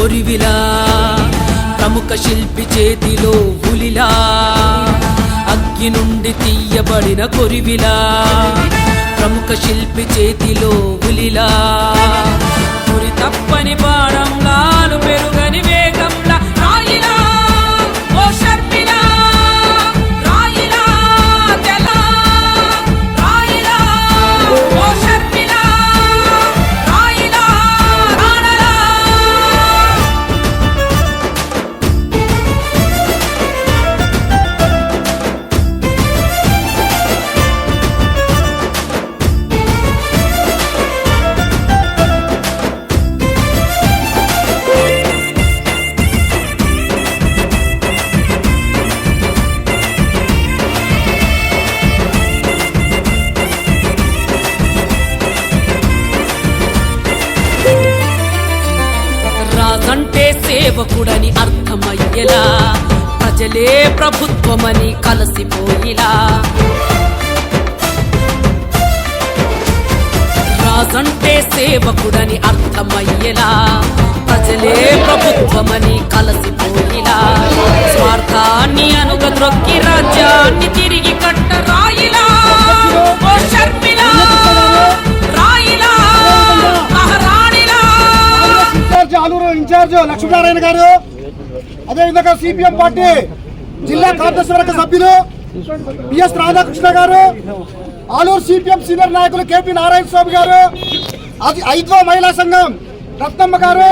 కొరివిలా ప్రముఖ శిల్పి చేతిలో పులిలా అగ్గి నుండి తీయబడిన కొరివిలా ప్రముఖ శిల్పి చేతిలో పులిలా అర్థమయ్యేలా. ప్రజలే ప్రభుత్వమని కలసిపోయిలా. రాజంటే సేవకుడని అర్థమయ్యేలా. ప్రజలే ప్రభుత్వమని కలసిపోయిలా. స్వార్థాన్ని అనుగ త్రొక్కి రాజ్యాన్ని తిరిగి కట్ట రాయిలా రాయిలా మహారాణిలా ఇన్ఛార్జ్ లక్ష్మీనారాయణ గారు. అదేవిధంగా సిపిఎం పార్టీ జిల్లా కార్యదర్శి వర్గ సభ్యులు BS Radhakrishna garu Aluru CPM senior నాయకులు కేపీ నారాయణ స్వామి గారు అది ఐదో మహిళా సంఘం రత్నమ్మ గారు.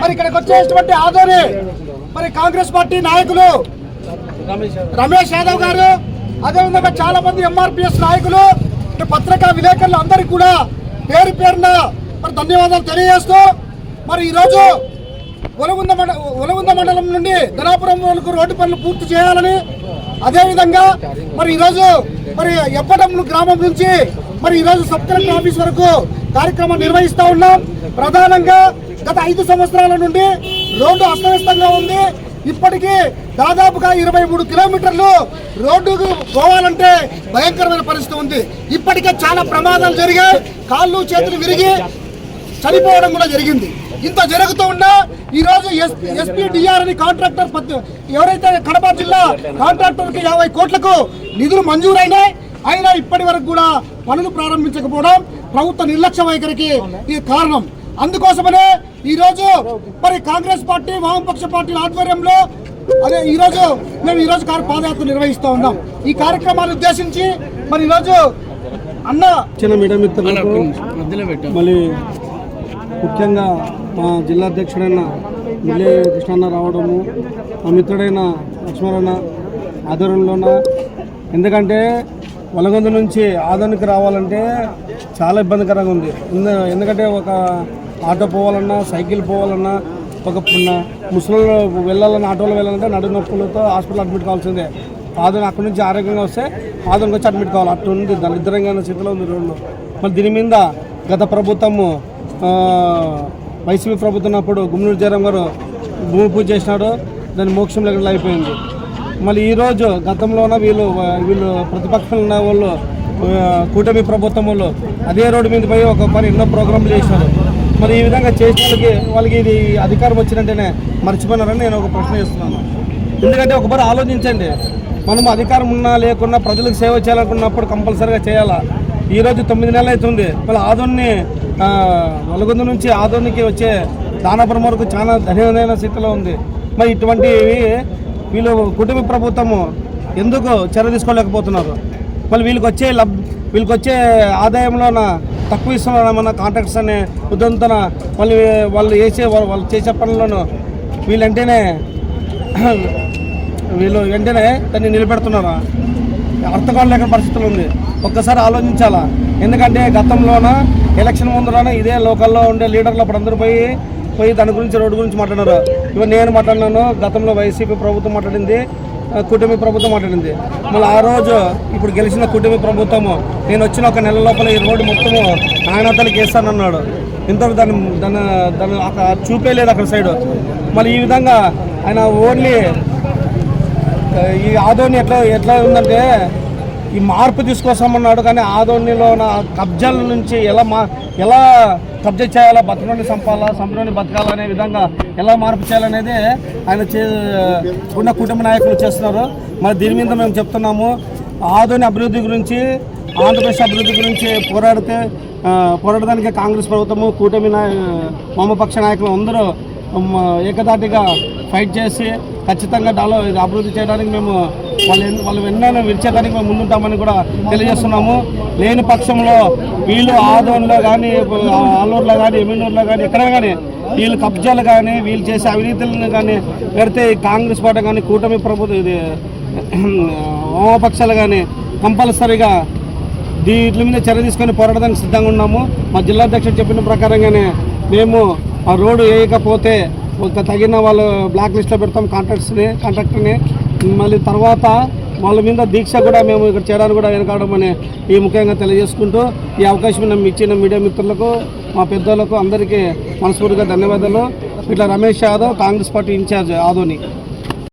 మరి ఇక్కడికి వచ్చేటువంటి ఆదోని మరి కాంగ్రెస్ పార్టీ నాయకులు రమేష్ యాదవ్ గారు అదేవిధంగా చాలా మంది ఎంఆర్పిఎస్ నాయకులు పత్రికా విలేకరులు అందరికీ కూడా పేరు పేరున మరి ధన్యవాదాలు తెలియజేస్తూ మరి ఈరోజు ఒలగుంద మండ ఒలగుంద మండలం నుండి ధనాపురం వరకు రోడ్డు పనులు పూర్తి చేయాలని అదేవిధంగా మరి ఈరోజు మరి ఎప్పటం గ్రామం నుంచి మరి ఈరోజు సబ్ కలెక్టర్ ఆఫీస్ వరకు కార్యక్రమం నిర్వహిస్తూ ఉన్నాం. ప్రధానంగా గత ఐదు సంవత్సరాల నుండి రోడ్డు అస్తవ్యస్తంగా ఉంది. ఇప్పటికీ దాదాపుగా ఇరవై మూడు కిలోమీటర్లు రోడ్డుకు పోవాలంటే భయంకరమైన పరిస్థితి ఉంది. ఇప్పటికే చాలా ప్రమాదాలు జరిగాయి. కాళ్ళు చేతులు విరిగి చనిపోవడం కూడా జరిగింది. ఇంత జరుగుతూ ఉన్నా ఈ రోజు ఎస్పీ డిఆర్ అని కాంట్రాక్టర్ ఎవరైతే కడప జిల్లా కాంట్రాక్టర్కి యాభై కోట్లకు నిధులు మంజూరైనాయి అయినా ఇప్పటి వరకు కూడా పనులు ప్రారంభించకపోవడం ప్రభుత్వ నిర్లక్ష్య వైఖరికి ఇది కారణం. అందుకోసమనే ఈ రోజు మరి కాంగ్రెస్ పార్టీ వామపక్ష పార్టీల ఆధ్వర్యంలో అదే ఈ రోజు మేము ఈ రోజు కారు పాదయాత్ర నిర్వహిస్తూ ఉన్నాం. ఈ కార్యక్రమాన్ని ఉద్దేశించి మరి ఈ రోజు అన్న చిన్న మీడియా మిత్రులకు మళ్ళీ ముఖ్యంగా మా జిల్లా అధ్యక్షుడైన మురళీ కృష్ణన్న రావడము మా మిత్రుడైన లక్ష్మణన్న ఆధ్వర్యంలోన. ఎందుకంటే వలగొంద నుంచి ఆదరణకి రావాలంటే చాలా ఇబ్బందికరంగా ఉంది. ఎందుకంటే ఒక ఆటో పోవాలన్నా సైకిల్ పోవాలన్నా ఒక ముసలిలో వెళ్ళాలన్నా ఆటోలో వెళ్ళాలంటే నడు నొప్పులతో హాస్పిటల్ అడ్మిట్ కావాల్సిందే. ఆదరణ అక్కడి నుంచి ఆరోగ్యంగా వస్తే ఆదోనికి వచ్చి అడ్మిట్ కావాలి. అటు ఉంది దరిద్రంగా స్థితిలో ఉంది రోడ్లో. మరి దీని మీద గత ప్రభుత్వము వైసీపీ ప్రభుత్వం ఉన్నప్పుడు గుమ్నూరు జయరాం గారు భూమి పూజ చేసినాడు దాని మోక్షం లేకుండా అయిపోయింది. మళ్ళీ ఈరోజు గతంలోన వీళ్ళు వీళ్ళు ప్రతిపక్షంలో ఉన్న వాళ్ళు కూటమి ప్రభుత్వం వాళ్ళు అదే రోడ్డు మీద పోయి ఒక పని ఎన్నో ప్రోగ్రాంలు చేసినారు. మరి ఈ విధంగా చేసిన వాళ్ళకి వాళ్ళకి ఇది అధికారం వచ్చినట్టేనే మర్చిపోయినారని నేను ఒక ప్రశ్న చేస్తున్నాను. ఎందుకంటే ఒకసారి ఆలోచించండి. మనం అధికారం ఉన్నా లేకున్నా ప్రజలకు సేవ చేయాలనుకున్నప్పుడు కంపల్సరీగా చేయాలా? ఈరోజు తొమ్మిది నెలలు అవుతుంది. మళ్ళీ ఆదోన్ని నలుగురు నుంచి ఆదోనికి వచ్చే దానాపురం వరకు చాలా ధన్యమైన స్థితిలో ఉంది. మరి ఇటువంటివి వీళ్ళు కుటుంబ ప్రభుత్వము ఎందుకు చర్య తీసుకోలేకపోతున్నారు? మళ్ళీ వీళ్ళకి వచ్చే లబ్ వీళ్ళకి వచ్చే ఆదాయంలోన తక్కువ ఇస్తున్నారు మన కాంట్రాక్ట్స్ అనే ఉదంతన మళ్ళీ వాళ్ళు చేసే వాళ్ళు చేసే పనులను వీళ్ళంటేనే వీళ్ళు వెంటనే దాన్ని నిలబెడుతున్నారా? అర్థం లేని పరిస్థితులు ఉంది. ఒక్కసారి ఆలోచించాలా? ఎందుకంటే గతంలోన ఎలక్షన్ ముందులోన ఇదే లోకల్లో ఉండే లీడర్లు అప్పుడు అందరూ పోయి పోయి దాని గురించి రోడ్డు గురించి మాట్లాడారు ఇవన్నీ నేను మాట్లాడినాను గతంలో వైసీపీ ప్రభుత్వం మాట్లాడింది కూటమి ప్రభుత్వం మాట్లాడింది. మళ్ళీ ఆ రోజు ఇప్పుడు గెలిచిన కూటమి ప్రభుత్వము నేను వచ్చిన ఒక నెల లోపల ఈ రోడ్డు మొత్తము నాయనతలకి వేస్తానన్నాడు ఇంతకు దాన్ని దాన్ని దాన్ని అక్కడ చూపేయలేదు అక్కడ సైడ్. మళ్ళీ ఈ విధంగా ఆయన ఓన్లీ ఈ ఆదోని ఎట్లా ఎట్లా ఉందంటే ఈ మార్పు తీసుకొస్తామన్నాడు కానీ ఆదోనిలో నా కబ్జాల నుంచి ఎలా మా ఎలా కబ్జా చేయాలా బతుకుని సంపాలా సంపదని బతకాలనే విధంగా ఎలా మార్పు చేయాలనేది ఆయన చే ఉన్న కుటుంబ నాయకులు చేస్తున్నారు. మరి దీని మీద మేము చెప్తున్నాము ఆదోని అభివృద్ధి గురించి ఆంధ్రప్రదేశ్ అభివృద్ధి గురించి పోరాడితే పోరాడడానికి కాంగ్రెస్ ప్రభుత్వము కూటమి నాయ వామపక్ష నాయకులు అందరూ ఏకదాటిగా ఫైట్ చేసి ఖచ్చితంగా డాలో ఇది అభివృద్ధి చేయడానికి మేము వాళ్ళు వాళ్ళు వెన్నో విడిచేదానికి మేము ముందుంటామని కూడా తెలియజేస్తున్నాము. లేని పక్షంలో వీళ్ళు ఆదోన్లో కానీ ఆలూరులో కానీ ఎమ్మెనూరులో కానీ ఎక్కడ కానీ వీళ్ళు కబ్జాలు కానీ వీళ్ళు చేసే అవినీతులను కానీ పెడితే ఈ కాంగ్రెస్ పార్టీ కానీ కూటమి ప్రభుత్వం ఇది వామపక్షాలు కానీ కంపల్సరీగా దీంట్ల మీద చర్య తీసుకొని పోరాడడానికి సిద్ధంగా ఉన్నాము. మా జిల్లా అధ్యక్షుడు చెప్పిన ప్రకారంగానే మేము ఆ రోడ్డు వేయకపోతే తగిన వాళ్ళు బ్లాక్ లిస్ట్లో పెడతాం కాంట్రాక్ట్స్ని కాంట్రాక్టర్ని మళ్ళీ తర్వాత వాళ్ళ మీద దీక్ష కూడా మేము ఇక్కడ చేయడానికి కూడా వెనకాడడం అని ఈ ముఖ్యంగా తెలియజేసుకుంటూ ఈ అవకాశం ఇచ్చిన మీడియా మిత్రులకు మా పెద్దలకు అందరికీ మనస్ఫూర్తిగా ధన్యవాదాలు. ఇట్లా రమేష్ యాదవ్ కాంగ్రెస్ పార్టీ ఇన్ఛార్జ్ ఆదోని.